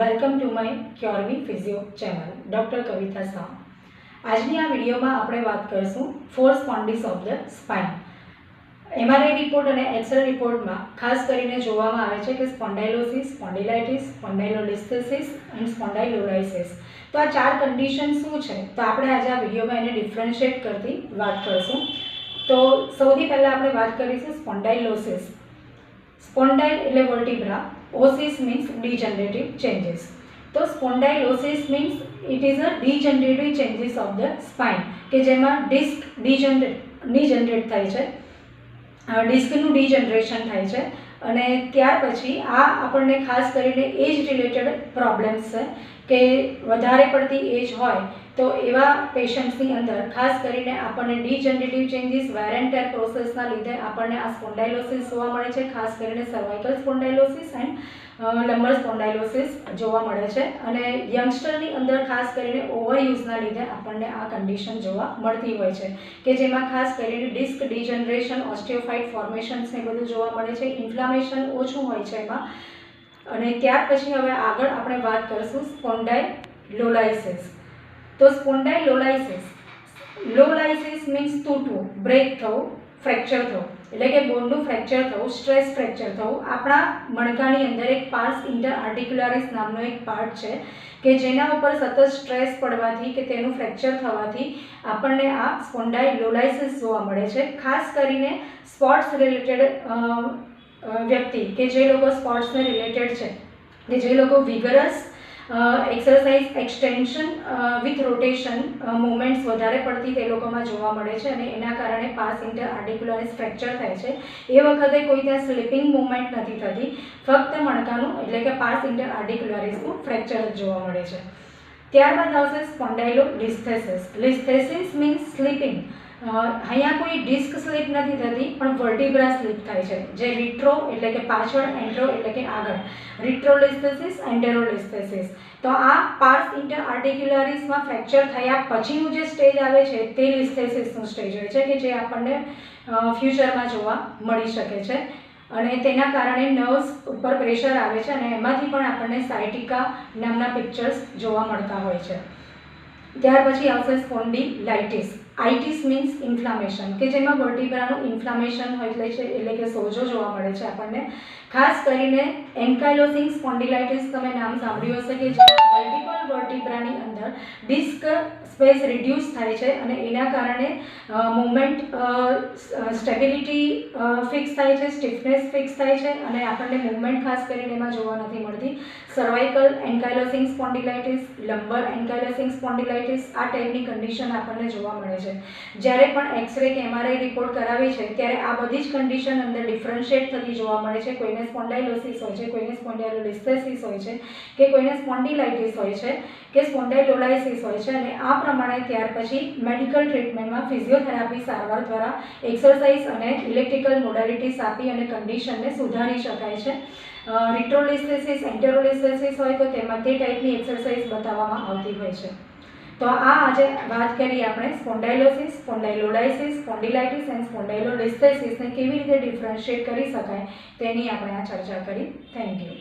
Welcome to my Curevi physio channel, doctor Kavita Shah. આજની આ વિડીયોમાં આપણે વાત કરીશું four spondys of the spine MRI report અને એક્સરે રિપોર્ટમાં ખાસ કરીને જોવામાં આવે છે કે spondylosis spondylitis spondylolisthesis and spondylolysis તો આ ચાર કન્ડિશન શું છે? તો આપણે આજે આ વિડીયોમાં એને ડિફરન્શિએટ કરતી વાત કરીશું. તો સૌથી પહેલાં આપણે વાત કરીશું સ્પોન્ડાઇલોસિસ સ્પોન્ડાઇલ એટલે vertebra. Osis means degenerative changes. તો spondylosis means it is a degenerative changes of the spine, કે જેમાં ડિસ્ક ડીજનરેટ ડીજનરેટ થાય છે. ડિસ્કનું ડીજનરેશન થાય છે. અને ત્યાર પછી આ આપણને ખાસ કરીને એજ રિલેટેડ પ્રોબ્લેમ્સ છે, કે વધારે પડતી એજ હોય તો એવા પેશન્ટ્સની અંદર, ખાસ કરીને આપણને ડીજનરેટિવ ચેન્જીસ વેરેન્ટર પ્રોસેસના લીધે આપણને આ સ્પોન્ડાઇલોસિસ જોવા મળે છે. ખાસ કરીને cervical spondylosis and lumbar spondylosis જોવા મળે છે. અને યંગસ્ટરની અંદર ખાસ કરીને ઓવરયુઝના લીધે આપણને આ કન્ડિશન જોવા મળતી હોય છે. કે જેમાં ખાસ કરીને ડિસ્ક ડીજનરેશન ઓસ્ટિયોફાઇટ ફોર્મેશન્સ ને બધું જોવા મળે છે. ઇન્ફ્લામેશન ઓછું હોય છે એમાં. અને ત્યાર પછી હવે આગળ આપણે વાત કરીશું સ્પોન્ડાઇલોલાઇસિસ તો સ્પોન્ડાઇલોલાઇસિસ. લોલાઇસિસ મીન્સ તૂટવું બ્રેક થવું ફ્રેક્ચર થવું. એટલે કે બોનનું ફ્રેક્ચર થવું સ્ટ્રેસ ફ્રેક્ચર થવું. આપણા મણકાની અંદર એક પાર્સ ઇન્ટર આર્ટિક્યુલારિસ નામનો એક પાર્ટ છે કે જેના ઉપર સતત સ્ટ્રેસ પડવાથી કે તેનું ફ્રેક્ચર થવાથી આપણને આ સ્પોન્ડાઇલોલાઇસિસ જોવા મળે છે. ખાસ કરીને સ્પોર્ટ્સ રિલેટેડ વ્યક્તિ કે જે લોકો સ્પોર્ટ્સને રિલેટેડ છે, કે જે લોકો vigorous exercise extension with rotation movements વધારે પડતી તે લોકોમાં જોવા મળે છે અને એના કારણે પાસ ઇન્ટર આર્ટિક્યુલરિસ ફ્રેક્ચર થાય છે. એ વખતે કોઈ ત્યાં સ્લીપિંગ મુવમેન્ટ નથી થતી. ફક્ત મણકાનું એટલે કે પાસ ઇન્ટર આર્ટિક્યુલરિસનું ફ્રેક્ચર જ જોવા મળે છે. ત્યારબાદ આવશે સ્પોન્ડાઇલો લિસ્થેસિસ લિસ્થેસિસ મીન્સ સ્લીપિંગ અહીંયા કોઈ ડિસ્ક સ્લીપ નથી થતી, પણ વર્ટિબ્રા સ્લીપ થાય છે. જે રિટ્રો એટલે કે પાછળ એન્ટ્રો એટલે કે આગળ. રિટ્રોલિસ્થેસિસ એન્ટેરોલિસ્થેસિસ તો આ પાર્સ ઇન્ટર આર્ટિક્યુલરિસમાં ફ્રેક્ચર થયા પછીનું જે સ્ટેજ આવે છે, તે લિસ્થેસિસનું સ્ટેજ હોય છે, કે જે આપણને ફ્યુચરમાં જોવા મળી શકે છે. અને તેના કારણે નર્વ્સ ઉપર પ્રેશર આવે છે અને એમાંથી પણ આપણને સાયટિકા નામના પિક્ચર્સ જોવા મળતા હોય છે. ત્યાર પછી આવશે સ્પોન્ડિલાઇટિસ આઇટિસ મીન્સ ઇન્ફ્લામેશન કે જેમાં વર્ટિબ્રાનું ઇન્ફ્લામેશન હોય એટલે છે, એટલે કે સોજો જોવા મળે છે આપણને. ખાસ કરીને એન્કાઇલોસિંગ સ્પોન્ડિલાઇટિસ તમે નામ સાંભળ્યું હશે કે જે મલ્ટિપલ વર્ટિબ્રાની અંદર ડિસ્ક સ્પેસ રિડ્યુસ થાય છે અને એના કારણે મુમેન્ટ સ્ટેબિલિટી ફિક્સ થાય છે સ્ટીફનેસ ફિક્સ થાય છે અને આપણને મુવમેન્ટ ખાસ કરીને એમાં જોવા નથી મળતી. Cervical ankylosing spondylitis lumbar ankylosing spondylitis આ ટાઈપની કન્ડિશન આપણને જોવા મળે છે. જ્યારે પણ એક્સરે કે એમઆરઆઈ રિપોર્ટ કરાવી છે, ત્યારે આ બધી જ કન્ડિશન અંદર ડિફરન્શિએટ થતી જોવા મળે છે. કોઈને સ્પોન્ડાઇલોસિસ હોય છે, કોઈને સ્પોન્ડાઇલોલિસ્થેસિસ હોય છે, કે કોઈને સ્પોન્ડિલાઇટિસ હોય છે, કે સ્પોન્ડાઇલોલાઇસિસ હોય છે અને આ પ્રમાણે ત્યાર પછી મેડિકલ ટ્રીટમેન્ટમાં ફિઝિયોથેરાપી સારવાર દ્વારા એક્સરસાઇઝ અને ઇલેક્ટ્રિકલ મોડાલિટીસ આપી અને કન્ડિશનને સુધારી શકાય છે. રિટ્રોલિસ્થેસિસ એન્ટેરોલિસ્થેસિસ હોય તો તેમાં તે ટાઈપની એક્સરસાઇઝ બતાવવામાં આવતી હોય છે. તો આ આજે વાત કરી આપણે સ્પોન્ડાઇલોસિસ, સ્પોન્ડાઇલોડાઇસિસ, સ્પોન્ડિલાઇટિસ એન્ડ સ્પોન્ડાઇલોડિસ્થેસિસને કેવી રીતે ડિફરન્શિએટ કરી શકાય તેની આપણે આ ચર્ચા કરી. Thank you.